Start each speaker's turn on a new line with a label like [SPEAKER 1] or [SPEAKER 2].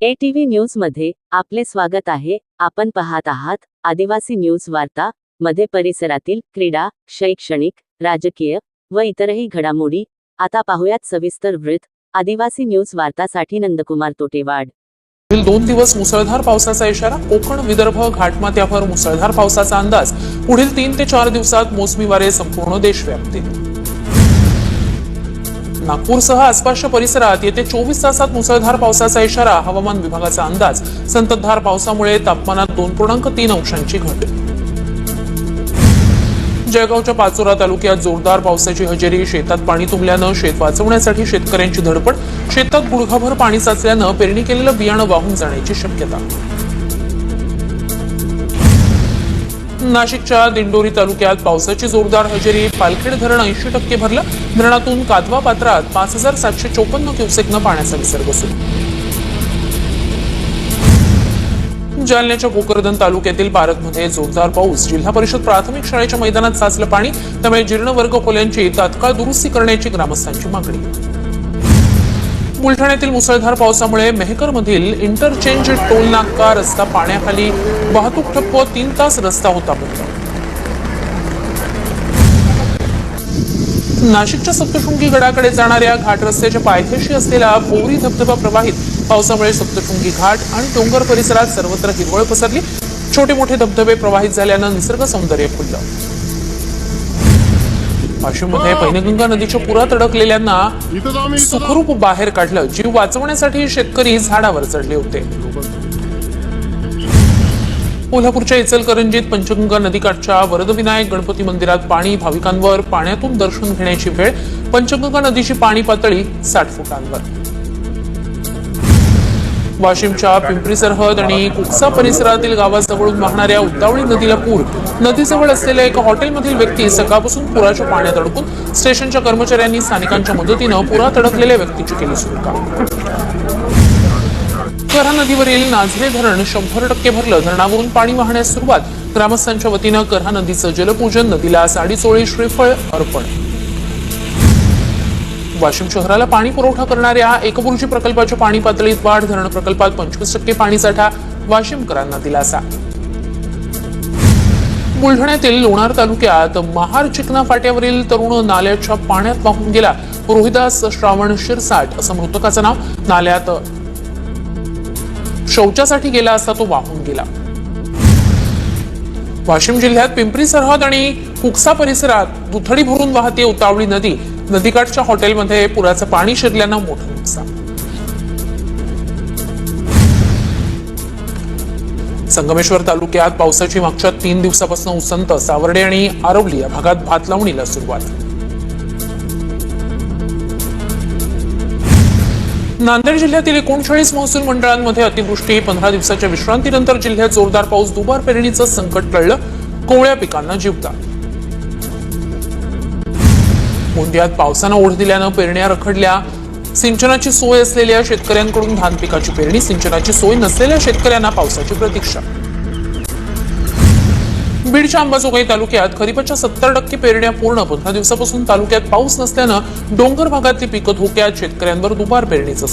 [SPEAKER 1] ATV न्यूजमध्ये आपले स्वागत आहे. आपण पाहत आहात आदिवासी न्यूज वार्ता मध्ये परिसरातील क्रीडा शैक्षणिक राजकीय व इतरही घडामोडी. आता पाहुयात सविस्तर वृत्त. आदिवासी न्यूज वार्तासाठी नंदकुमार तोटेवाड.
[SPEAKER 2] पुढील दोन दिवस मुसळधार पावसाचा इशारा कोकण विदर्भ घाटमाथ्यावर मुसळधार पावसाचा अंदाज. पुढील तीन ते चार दिवसात मोसमी वारे संपूर्ण देशव्यापतील. नागपूरसह आसपासच्या परिसरात येते चोवीस तासात मुसळधार पावसाचा इशारा हवामान विभागाचा अंदाज. संततधार पावसामुळे तापमानात दोन पूर्णांक तीन अंशांची घट. जळगावच्या पाचोरा तालुक्यात जोरदार पावसाची हजेरी शेतात पाणी तुंबल्यानं शेत वाचवण्यासाठी शेतकऱ्यांची धडपड शेतात गुडघाभर पाणी साचल्यानं पेरणी केलेलं बियाणं वाहून जाण्याची शक्यता. नाशिकच्या दिंडोरी तालुक्यात पावसाची जोरदार हजेरी पालखेड धरण ऐंशी टक्के भरलं. धरणातून कादवा पात्रात पाच हजार सातशे चोपन्न क्युसेकनं पाण्याचा विसर्ग सुरू. जालन्याच्या भोकरदन तालुक्यातील पारकमध्ये जोरदार पाऊस. जिल्हा परिषद प्राथमिक शाळेच्या मैदानात साचलं पाणी त्यामुळे जीर्ण वर्ग खोल्यांची तात्काळ दुरुस्ती करण्याची ग्रामस्थांची मागणी. बुलढाण्यातील मुसळधार पावसामुळे मेहकरमधील इंटरचेंज टोल नाका रस्ता पाण्याखाली वाहतूक ठप्प तीन तास रस्ता होता नाशिकच्या सप्तशृंगी गडाकडे जाणाऱ्या घाट रस्त्याच्या पायथ्याशी असलेला भोवरी धबधबा प्रवाहित. पावसामुळे सप्तशृंगी घाट आणि डोंगर परिसरात सर्वत्र हिरवळ पसरली. छोटे मोठे धबधबे प्रवाहित झाल्यानं निसर्ग सौंदर्य खुललं वाशिममध्ये पैनगंगा नदीच्या पुरात अडकलेल्यांना. सुखरूप बाहेर काढलं. जीव वाचवण्यासाठी शेतकरी झाडावर चढले होते. कोल्हापूरच्या इचलकरंजीत पंचगंगा नदीकाठच्या वरदविनायक गणपती मंदिरात पाणी भाविकांवर पाण्यातून दर्शन घेण्याची वेळ पंचगंगा नदीची पाणी पातळी साठ फुटांवर. वाशिमच्या पिंपरी सरहद आणि कुकसा परिसरातील गावाजवळून वाहणाऱ्या उतावळी नदीला पूर. नदीजवळ असलेल्या एका हॉटेलमधील व्यक्ती सकाळपासून पुराच्या पाण्यात अडकून स्टेशनच्या कर्मचाऱ्यांनी स्थानिकांच्या मदतीनं पुरात अडकलेल्या व्यक्तीची केली सुटका. करा नदीवरील नाझरे धरण शंभर टक्के भरलं. धरणावरून पाणी वाहण्यास सुरुवात. ग्रामस्थांच्या वतीनं करा नदीचं जलपूजन नदीला साडीचोळी श्रीफळ अर्पण. वाशिम शहराला पाणी पुरवठा करणाऱ्या एकबुर्जी प्रकल्पाच्या पाणी पातळीत वाढ धरण प्रकल्पात पंचवीस टक्के पाणीसाठा वाशिमकरांना दिलासा. बुलढाण्यातील लोणार तालुक्यात महार चिकना फाट्यावरील तरुण नाल्याच्या पाण्यात वाहून गेला. रोहिदास श्रावण शिरसाट असं मृतकाचं नाव नाल्यात. शौचासाठी गेला असता तो वाहून गेला. वाशिम जिल्ह्यात पिंपरी सरहद आणि कुकसा परिसरात दुथडी भरून वाहते उतावळी नदी. नदीकाठच्या हॉटेलमध्ये पुराचं पाणी शिरल्यानं मोठं नुकसान. संगमेश्वर तालुक्यात पावसाची मागच्या तीन दिवसापासून उसंत सावर्डे आणि आरवली या भागात भात लावणीला सुरुवात. नांदेड जिल्ह्यातील एकोणचाळीस महसूल मंडळांमध्ये अतिवृष्टी पंधरा दिवसाच्या विश्रांतीनंतर जिल्ह्यात जोरदार पाऊस दुबार पेरणीचं संकट टळलं कोवळ्या पिकांना जीवदान गोंदियात पावसानं ओढ दिल्यानं पेरण्या रखडल्या. सिंचनाची सोय असलेल्या शेतकऱ्यांकडून धान पिकाची पेरणी सिंचनाची सोय नसलेल्या शेतकऱ्यांना पावसाची प्रतीक्षा. बीडच्या अंबाजोगाई तालुक्यात खरीपाच्या सत्तर टक्के पेरण्या पूर्ण पंधरा दिवसापासून तालुक्यात पाऊस नसल्यानं डोंगर भागातली पिकं धोक्यात शेतकऱ्यांवर दुबार पेरणीचं